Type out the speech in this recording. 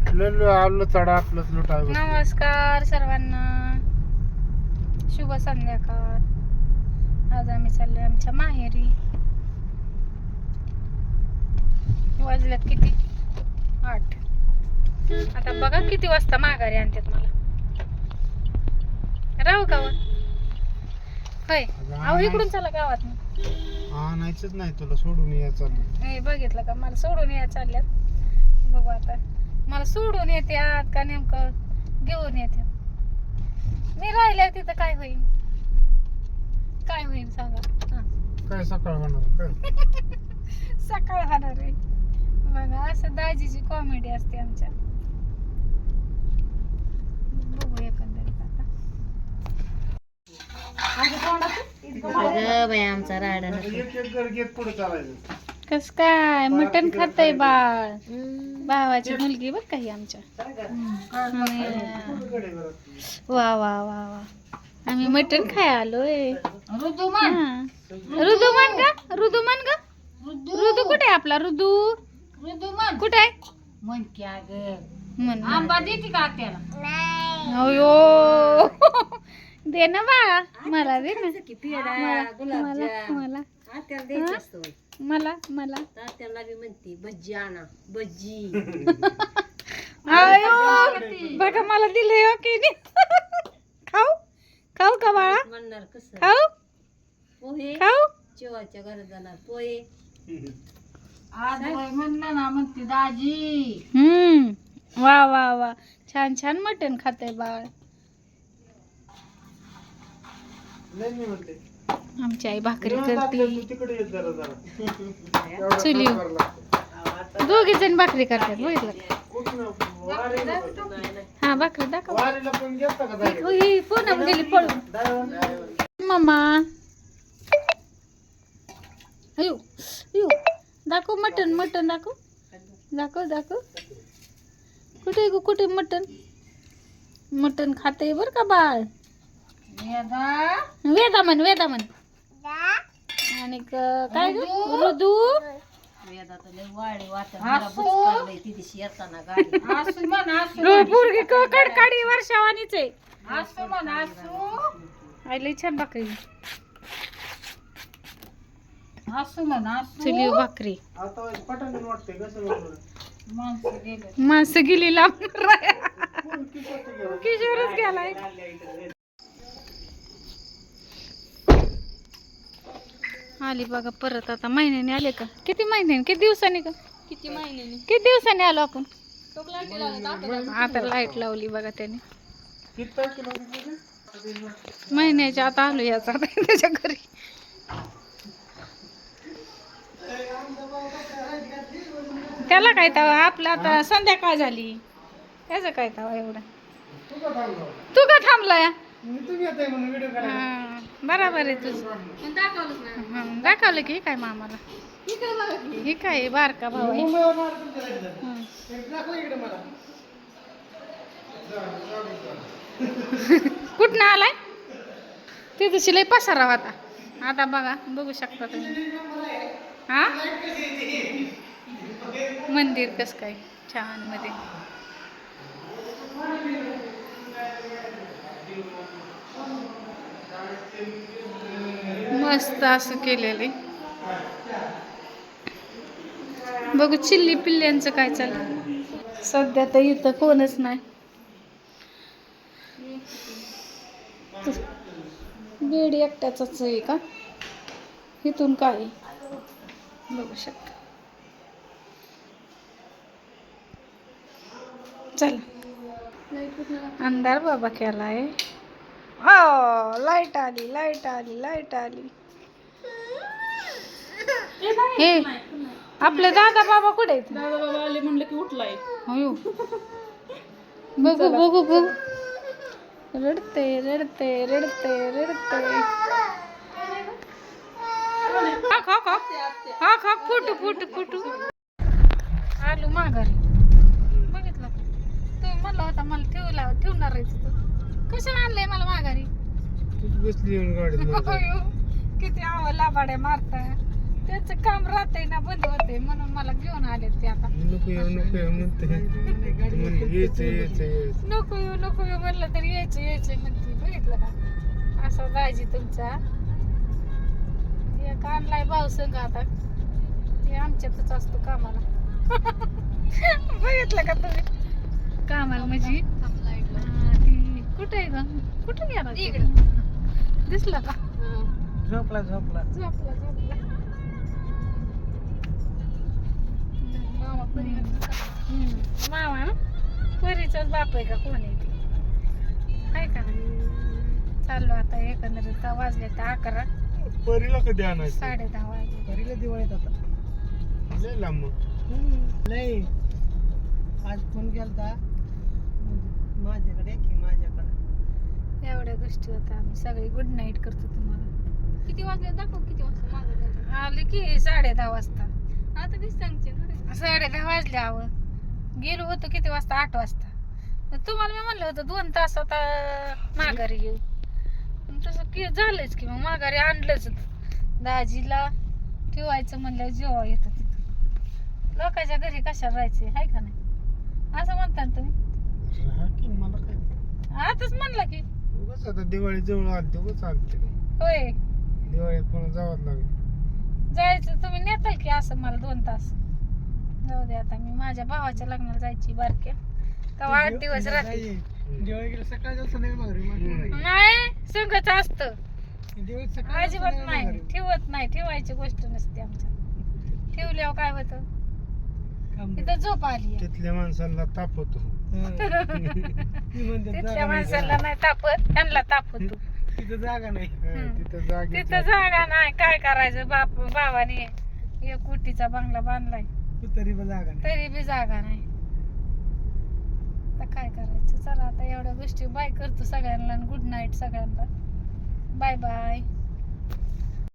आलं चढा आपलंच लुटाय नमस्कार सर्वांना. शुभ संध्याकाळ. आज आम्ही चाललोय आमच्या माहेरी. वाजल्यात किती? आठ. आता बघा किती वाजता माघारी आणतात मला. राहू का व? होय. अहो इकडून चला गावात. आणायचंच नाही तुला सोडून या चाललं बघितलं का? मला सोडून या चालल्यात. बघू आता. मला सोडून येत्यात का नेमकं? घेऊन येत्यात मी राहिल्या तिथं काय होईल? काय होईल सांगा. काय सकाळ होणार सकाळ होणार आहे. बघा असं दाजीची कॉमेडी असते आमच्या. बघू एकंदरीत आता. आमचा राडा एक एक घर घेत पुढे चालायचं. कस काय? मटण खातय बाळ. भावाची मुलगी बघ काही आमच्या. वा वा वा वा. आम्ही मटण खाय आलोय. ऋदुमान ऋदुमान का? ऋदुमान का? ऋदू कुठे आहे आपला? ऋदू ऋदुमान कुठे आहे? आंबा देते का त्याला अयो. दे ना बाळा. मला दे ना. मला मला. मला? मला. मला त्याला बी म्हणते भज्जी आणा भज्जी. अयो बघा मला दिले हो की नाही. खाऊ खाऊ का बाळा? म्हणणार कसं? खाऊ? पोहे? खाऊ? जेवायच्या घरात जाणार पोहे? हम्म. वा वा वा. छान छान मटण खाते बाळ. नाही मी म्हणते. आमची आई भाकरी करते. लागतं. दोघी जण भाकरी करतात बघितलं हा भाकरी दाखव? ही पूनम गेली पळून. मम्मा. अयो अयो. दाखव मटन मटन दाखव. दाखव दाखव. कुठे आहे गं कुठे मटन मटन खाते बर का बाळ? वेदा. म्हण वेदा म्हण आणि काय ग? पोरगी कडकाडी वर्षावानीच आहे. छान भाकरी. चुली भाकरी. आता पटांगण वाटतंय कसं बरोबर माणसं गेली. लांब? किशोरच गेलाय? आली बघा परत आता. महिन्याने आले का? किती महिन्याने? किती दिवसांनी का? किती महिन्याने? किती दिवसांनी आलो आपण? आता लाइट लावली. बघा त्याने? महिन्याच्या आता आलो याचा. आता त्याच्या घरी. त्याला काय तवा? आपलं आता संध्याकाळ झाली. त्याचं काय तवा एवढं? तू का थांबला? तू का थांबलाय? हा, बराबर आहे तुझं. हं, दाखवलं की हे काय मामाला? हे काय आहे, बारका भाऊ आहे. हं. कुठनं आलाय? तिथं शिलाई पसारा होता. आता बघा बघू शकता तुम्ही. हा? मंदिर कस काय छानमध्ये. मस्त असं केलेलं. बघू चिल्ली पिल्ल्यांचं काय चाललं सध्या तर इथं कोणच नाही. बेड एकट्याचाच आहे का? इथून काय? बघू शकता. चला. अंधार बाबा केलाय. हो लाइट आली लाइट आली लाइट आली. हे आपले दादा बाबा कुठे आहेत? दादा बाबा आले म्हणलं की उठलाय. अयो. बघू बघू बघू. रडते रडते रडते रडते. हा खा खा. हा खा फुटू फुटू फुटू. आलू माघारी. बघितलं तुम्ही म्हणलं होता मला ठेवला ठेवणार आहे तिथं कशाला आणलंय मला माघारी? बसली किती आवा लाबाड्या मारताय. त्यांचं काम राहतंय ना बंद होते म्हणून मला घेऊन आले ते आता. नको येऊ नको येऊ म्हणते. म्हणे यायचं यायचं यायचं. नको येऊ नको येऊ म्हणलं तर यायचं यायचं म्हणते. बघितलं का? असा दाजी तुमचा. एक आणलाय भाऊ संघ आता. ते आमच्यातच असतो कामाला. बघितलं का तुम्ही? कामाला म्हणजे? हा, ती कुठे आहे ग? कुठे गेला? दिसला का? झोपला झोपला. झोपला झोपला. मामा परी हम्म. मामा ना परीचाच बाप आहे का? कोण आहे ते? आहे का? नाही चाललो आता एकंदरीत वाजले तर अकरा. परीला कधी आणायचं? साडे दहा वाजले. परीला दिवाळीत आता. लय लांब. मग लय. आज फोन केलता. माझ्याकडे की माझ्याकडे? एवढ्या गोष्टी होत्या आम्ही. सगळी गुड नाईट करतो तुम्हाला. किती वाजले? दाखव किती वाजता आले की साडे दहा वाजता. आता किती सांगते? साडे दहा वाजले आव गेलो होतो किती वाजता? आठ वाजता. तर तुम्हाला मी म्हणलं होतं दोन तास आता माघारी येऊ. पण तसं की झालंच की मग माघारी आणलंच दाजीला ठेवायचं म्हणलं जेव्हा येतं तिथं. लोकांच्या घरी कशाला राहायचे हाय का नाही? असं म्हणता ना तुम्ही आताच म्हणलं की. उगाच आता दिवाळी जवळ आलते उगाच आलते होय. दिवाळीत जावंच लागेल. जायचं तुम्ही नेताल की असं मला दोन तास. जाऊ दे आता मी माझ्या भावाच्या लग्नाला जायची बारक्या. तेव्हा आठ दिवस राहते दिवाळी गेली सकाळी जाऊ संध्याकाळी नाही. संघच असतं. दिवाळी अजिबात नाही. ठेवत नाही. ठेवायची गोष्ट नसते आमच्या. ठेवल्यावर काय होतं? तिथं झोप आली तिथल्या माणसाला ताप होतो तिथल्या माणसाला नाही तापत त्यांना ताप होतो तिथं जागा नाही. तिथं जागे तिथं जागा नाही. काय करायचं? बाप बाबाने एक कोटीचा बंगला बांधलाय. तरी जागा तरी बी जागा नाही. आता काय करायचं? चला आता एवढ्या गोष्टी. बाय करतो सगळ्यांना. गुड नाईट सगळ्यांना. Bye bye